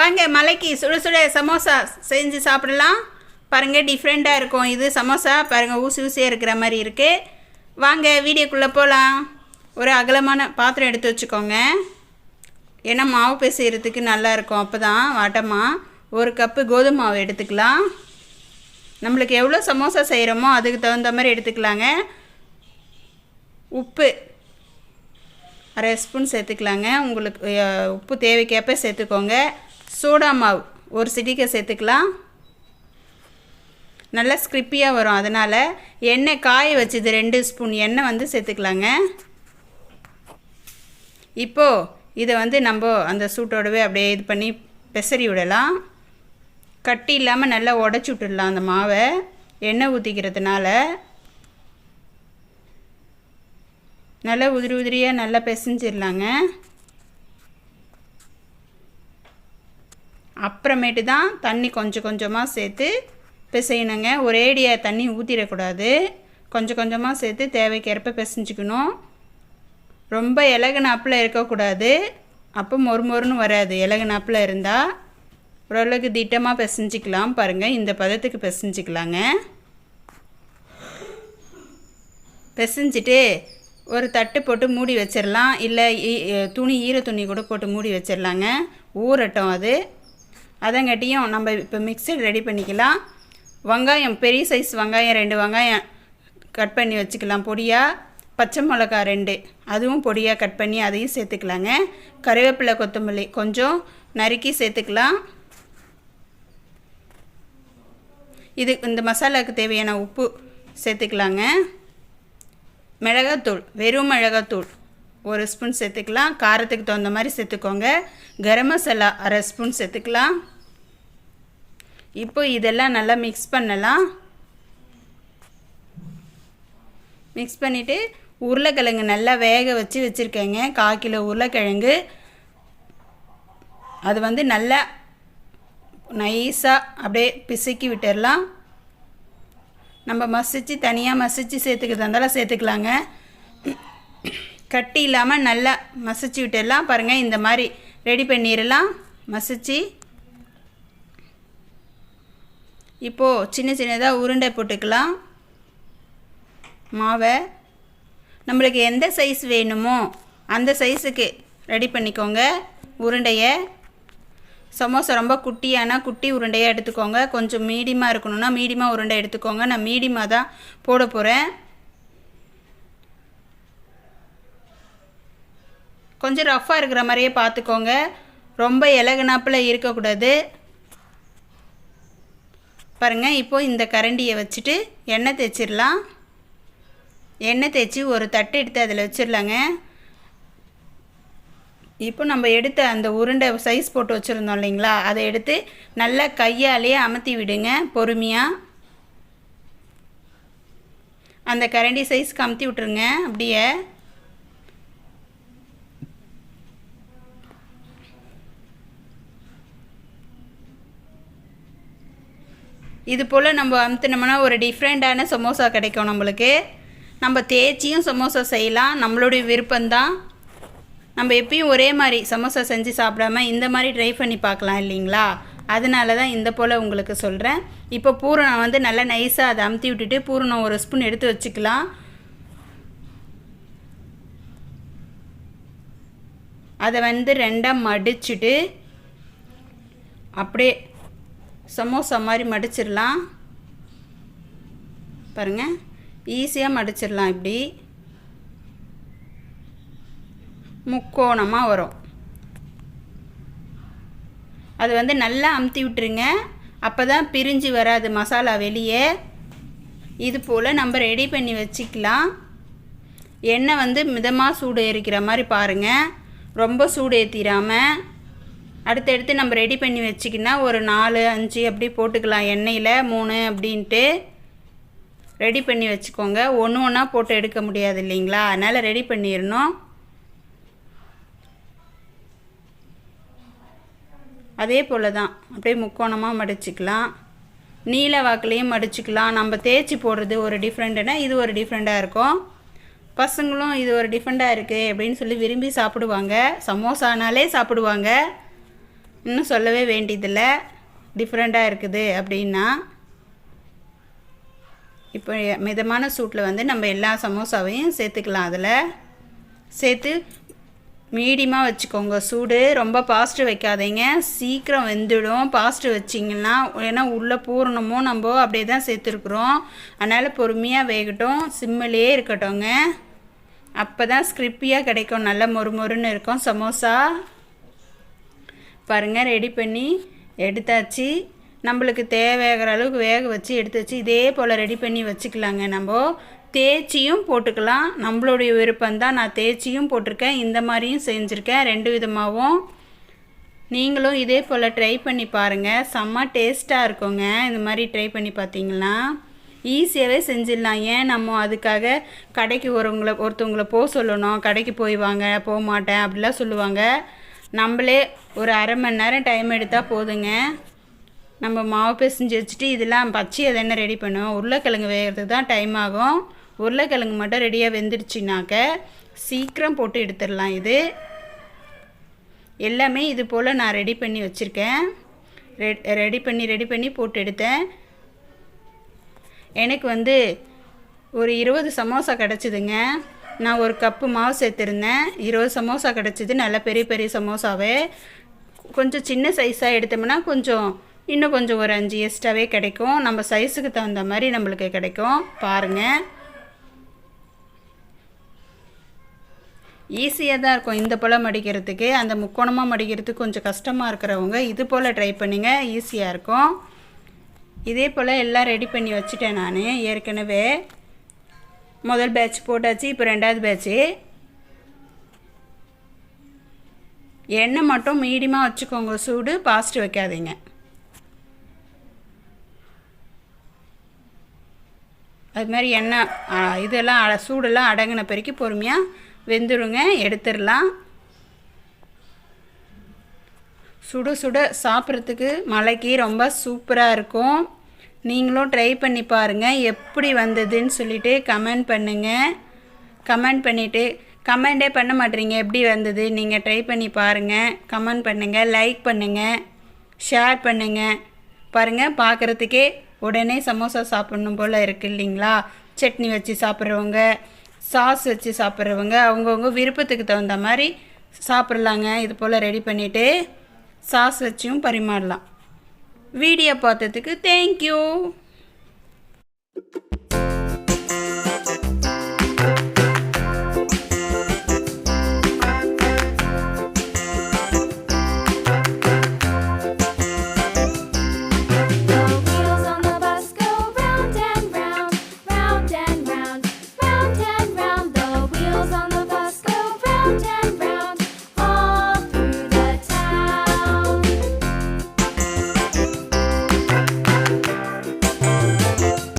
வாங்க மலைக்கு சுட சுட சமோசா செஞ்சு சாப்பிடலாம். பாருங்கள் டிஃப்ரெண்ட்டாக இருக்கும். இது சமோசா பாருங்கள் ஊசி ஊசியாக இருக்கிற மாதிரி இருக்குது வாங்க வீடியோக்குள்ளே போகலாம் ஒரு அகலமான பாத்திரம் எடுத்து வச்சுக்கோங்க. ஏன்னா மாவு பிசைகிறதுக்கு நல்லாயிருக்கும் அப்போ தான் வாட்டமாக ஒரு கப்பு கோதுமை மாவு எடுத்துக்கலாம். நம்மளுக்கு எவ்வளோ சமோசா செய்கிறோமோ அதுக்கு தகுந்த மாதிரி எடுத்துக்கலாங்க. உப்பு. அரை ஸ்பூன் சேர்த்துக்கலாங்க. உங்களுக்கு உப்பு தேவைக்கேற்ப சேர்த்துக்கோங்க. சோடா மாவு. ஒரு சிட்டிக்கை சேர்த்துக்கலாம். நல்லா ஸ்கிரிப்பியாக வரும். அதனால் எண்ணெய் காய வச்சது ரெண்டு ஸ்பூன் எண்ணெய் வந்து சேர்த்துக்கலாங்க. இப்போது இதை வந்து நம்ம அந்த சூட்டோடவே அப்படியே இது பண்ணி பெசரி விடலாம். கட்டி இல்லாமல் நல்லா உடச்சி விட்டுடலாம் அந்த மாவை. எண்ணெய் ஊற்றிக்கிறதுனால நல்லா உதிரி உதிரியாக நல்லா பிசைஞ்சிடலாங்க. அப்புறமேட்டு தான் தண்ணி கொஞ்சம் கொஞ்சமாக சேர்த்து பிசையணுங்க. ஒரேடியாக தண்ணி ஊற்றிடக்கூடாது கொஞ்சம் கொஞ்சமாக சேர்த்து தேவைக்கேற்ப பிசைஞ்சிக்கணும். ரொம்ப இலகுனாப்பில் இருக்கக்கூடாது. அப்போ மொறு மொறுன்னு வராது. இலகுனாப்பில் இருந்தால் ஓரளவுக்கு திட்டமாக பிசைஞ்சிக்கலாம் பாருங்கள் இந்த பதத்துக்கு பிசைஞ்சிக்கலாங்க. பிசைஞ்சிட்டு ஒரு தட்டு போட்டு மூடி வச்சிடலாம் இல்லை துணி ஈர துணி கூட போட்டு மூடி வச்சிடலாங்க ஊறட்டும் அது. அதங்காட்டியும் நம்ம இப்போ மிக்சர் ரெடி பண்ணிக்கலாம். வெங்காயம் பெரிய சைஸ் வெங்காயம் ரெண்டு வெங்காயம் கட் பண்ணி வச்சுக்கலாம். பொடியாக பச்சை மிளகா ரெண்டு. அதுவும் பொடியாக கட் பண்ணி அதையும் சேர்த்துக்கலாங்க. கருவேப்பிலை கொத்தமல்லி கொஞ்சம் நறுக்கி சேர்த்துக்கலாம். இது இந்த மசாலாவுக்கு தேவையான உப்பு சேர்த்துக்கலாங்க. மிளகாத்தூள் வெறும் மிளகாத்தூள் ஒரு ஸ்பூன் சேர்த்துக்கலாம். காரத்துக்கு தகுந்த மாதிரி சேர்த்துக்கோங்க. கரம் மசாலா அரை ஸ்பூன் சேர்த்துக்கலாம். இப்போ இதெல்லாம் நல்லா மிக்ஸ் பண்ணலாம். மிக்ஸ் பண்ணிவிட்டு உருளைக்கிழங்கு நல்லா வேக வச்சு வச்சுருக்கேங்க. கால் கிலோ உருளைக்கிழங்கு. அது வந்து நல்லா நைஸாக அப்படியே பிசுக்கி விட்டுடலாம் நம்ம மசிச்சு தனியாக மசிச்சு சேர்த்துக்கிறதா இருந்தாலும் சேர்த்துக்கலாங்க. கட்டி இல்லாமல் நல்லா மசிச்சு விட்டுடலாம் பாருங்கள் இந்த மாதிரி ரெடி பண்ணிடலாம். மசிச்சு இப்போது சின்ன சின்னதாக உருண்டை போட்டுக்கலாம். மாவை. நம்மளுக்கு எந்த சைஸ் வேணுமோ அந்த சைஸுக்கு ரெடி பண்ணிக்கோங்க. உருண்டையை. சமோசா ரொம்ப குட்டியானா குட்டி உருண்டையாக எடுத்துக்கோங்க. கொஞ்சம் மீடியமாக இருக்கணும்னா மீடியமாக உருண்டை எடுத்துக்கோங்க. நான் மீடியமாக தான் போட போகிறேன் கொஞ்சம் ரஃப்பாக இருக்கிற மாதிரியே பார்த்துக்கோங்க. ரொம்ப இலகுனாப்பில் இருக்கக்கூடாது. பாருங்கள் இப்போது இந்த கரண்டியை வச்சுட்டு எண்ணெய் தேய்ச்சிடலாம். எண்ணெய் தேய்ச்சி ஒரு தட்டு எடுத்து அதில் வச்சிடலாங்க. இப்போ நம்ம எடுத்த அந்த உருண்டை சைஸ் போட்டு வச்சுருந்தோம் இல்லைங்களா? அதை எடுத்து நல்லா கையாலேயே அமர்த்தி விடுங்க பொறுமையாக அந்த கரண்டி சைஸ்க்கு அமுத்தி விட்ருங்க அப்படியே. இது போல் நம்ம அமுத்துனோம்னா ஒரு டிஃப்ரெண்ட்டான சமோசா கிடைக்கும் நம்மளுக்கு. நம்ம தேய்ச்சியும் சமோசா செய்யலாம். நம்மளுடைய விருப்பம்தான். நம்ம எப்பயும் ஒரே மாதிரி சமோசா செஞ்சு சாப்பிடாம இந்த மாதிரி ட்ரை பண்ணி பார்க்கலாம் இல்லைங்களா? அதனால தான் இந்த போல் உங்களுக்கு சொல்கிறேன் இப்போ பூரணம் வந்து நல்லா நைஸாக அதை அமுத்தி விட்டுட்டு பூரணம் ஒரு ஸ்பூன் எடுத்து வச்சுக்கலாம். அதை வந்து ரெண்டாக மடிச்சுட்டு அப்படியே சமோசா மாதிரி மடிச்சிடலாம். பாருங்கள் ஈஸியாக மடிச்சிடலாம் இப்படி. முக்கோணமாக வரும். அது வந்து நல்லா அமுத்தி விட்டுருங்க. அப்போ தான் பிரிஞ்சு வராது மசாலா வெளியே. இது போல் நம்ம ரெடி பண்ணி வச்சுக்கலாம். எண்ணெய் வந்து மிதமாக சூடு எரிக்கிற மாதிரி பாருங்கள் ரொம்ப சூடு ஏற்றிடாமல் அடுத்தடுத்து நம்ம ரெடி பண்ணி வச்சிக்கினா ஒரு நாலு அஞ்சு அப்படி போட்டுக்கலாம். எண்ணெயில் மூணு அப்படின்ட்டு ரெடி பண்ணி வச்சுக்கோங்க. ஒன்று ஒன்றா போட்டு எடுக்க முடியாது இல்லைங்களா? அதனால் ரெடி பண்ணிடணும். அதே போல் தான் அப்படியே முக்கோணமாக மடிச்சுக்கலாம். நீல வாக்குலேயும் மடிச்சுக்கலாம். நம்ம தேய்ச்சி போடுறது ஒரு டிஃப்ரெண்ட்டுனா இது ஒரு டிஃப்ரெண்ட்டாக இருக்கும். பசங்களும் இது ஒரு டிஃப்ரெண்ட்டாக இருக்குது அப்படின்னு சொல்லி விரும்பி சாப்பிடுவாங்க. சமோசானாலே சாப்பிடுவாங்க. இன்னும் சொல்லவே வேண்டியதில்லை. டிஃப்ரெண்ட்டாக இருக்குது அப்படின்னா இப்போ மிதமான சூட்டில் வந்து நம்ம எல்லா சமோசாவையும் சேர்த்துக்கலாம் அதில். சேர்த்து மீடியமாக வச்சுக்கோங்க. சூடு ரொம்ப பாஸ்ட்டு வைக்காதீங்க. சீக்கிரம் வெந்துடும். பாஸ்ட்டு வச்சிங்கன்னா ஏன்னா உள்ளே பூரணமும் நம்ம அப்படியே தான் சேர்த்துருக்குறோம். அதனால் பொறுமையாக வேகட்டும். சிம்மிலே இருக்கட்டும்ங்க. அப்போ தான் ஸ்கிரிப்பியாக கிடைக்கும். நல்ல மொறு மொறுன்னு இருக்கும் சமோசா. பாருங்கள் ரெடி பண்ணி எடுத்தாச்சு. நம்மளுக்கு தேவையாகிற அளவுக்கு வேக வச்சு எடுத்து வச்சு இதே போல் ரெடி பண்ணி வச்சுக்கலாங்க நம்ம. தேய்ச்சியும் போட்டுக்கலாம். நம்மளுடைய விருப்பம்தான். நான் தேய்ச்சியும் போட்டிருக்கேன். இந்த மாதிரியும் செஞ்சுருக்கேன். ரெண்டு விதமாகவும் நீங்களும் இதே போல் ட்ரை பண்ணி பாருங்கள் செம்ம டேஸ்ட்டாக இருக்குங்க. இந்த மாதிரி ட்ரை பண்ணி பார்த்தீங்கன்னா ஈஸியாகவே செஞ்சிடலாம். ஏன்? நம்ம அதுக்காக கடைக்கு ஒருவங்களை ஒருத்தவங்கள போக சொல்லணும். கடைக்கு போய் வாங்க போக மாட்டேன் அப்படிலாம் சொல்லுவாங்க. நம்மளே ஒரு அரை மணி நேரம் டைம் எடுத்தால் போதுங்க. நம்ம மாவு பிசைஞ்சு வச்சுட்டு இதெல்லாம் பச்சையை தானே ரெடி பண்ணுவோம். உருளைக்கிழங்கு வேகிறதுக்கு தான் டைம் ஆகும். உருளைக்கிழங்கு மட்டும் ரெடியாக வெந்துடுச்சுனாக்க சீக்கிரம் போட்டு எடுத்துடலாம் இது. எல்லாமே இது போல் நான் ரெடி பண்ணி வச்சுருக்கேன். ரெடி பண்ணி ரெடி பண்ணி போட்டு எடுத்தேன். எனக்கு வந்து ஒரு இருபது சமோசா கிடச்சிதுங்க. நான் ஒரு கப்பு மாவு சேர்த்துருந்தேன். இருபது சமோசா கிடச்சிது. நல்ல பெரிய பெரிய சமோசாவே. கொஞ்சம் சின்ன சைஸாக எடுத்தோம்னா கொஞ்சம் இன்னும் கொஞ்சம் ஒரு அஞ்சு எக்ஸ்ட்ராவே கிடைக்கும். நம்ம சைஸுக்கு தகுந்த மாதிரி நம்மளுக்கு கிடைக்கும். பாருங்கள் ஈஸியாக தான் இருக்கும். இந்த போல் மடிக்கிறதுக்கு. அந்த முக்கோணமாக மடிக்கிறதுக்கு கொஞ்சம் கஷ்டமாக இருக்கிறவங்க இது போல் ட்ரை பண்ணுங்க. ஈஸியாக இருக்கும். இதே போல் எல்லாம் ரெடி பண்ணி வச்சுட்டேன் நான். ஏற்கனவே முதல் பேட்ச் போட்டாச்சு இப்போ ரெண்டாவது பேட்ச்சு எண்ணெய் மட்டும் மீடியமாக வச்சுக்கோங்க சூடு பாஸ்ட் வைக்காதீங்க. அது மாதிரி எண்ணெய் இதெல்லாம் அட சூடெல்லாம் அடங்கின பிறகு பொறுமையாக வெந்துருங்க எடுத்துடலாம். சுட சுட சாப்பிட்றதுக்கு மலைக்கு ரொம்ப சூப்பராக இருக்கும். நீங்களும் ட்ரை பண்ணி பாருங்கள் எப்படி வந்ததுன்னு சொல்லிட்டு கமெண்ட் பண்ணுங்கள் கமெண்ட் பண்ணிவிட்டு கமெண்டே பண்ண மாட்டீங்க எப்படி வந்தது நீங்கள் ட்ரை பண்ணி பாருங்கள் கமெண்ட் பண்ணுங்கள் லைக் பண்ணுங்கள் ஷேர் பண்ணுங்கள் பாருங்கள் பார்க்குறதுக்கே உடனே சமோசா சாப்பிட்ணும் போல் இருக்கு இல்லைங்களா? சட்னி வச்சு சாப்பிட்றவங்க சாஸ் வச்சு சாப்பிட்றவங்க அவங்கவுங்க விருப்பத்துக்கு தகுந்த மாதிரி சாப்பிட்லாங்க. இது போல் ரெடி பண்ணிவிட்டு சாஸ் வச்சும் பரிமாறலாம். வீடியோ பார்த்ததுக்கு தேங்க்யூ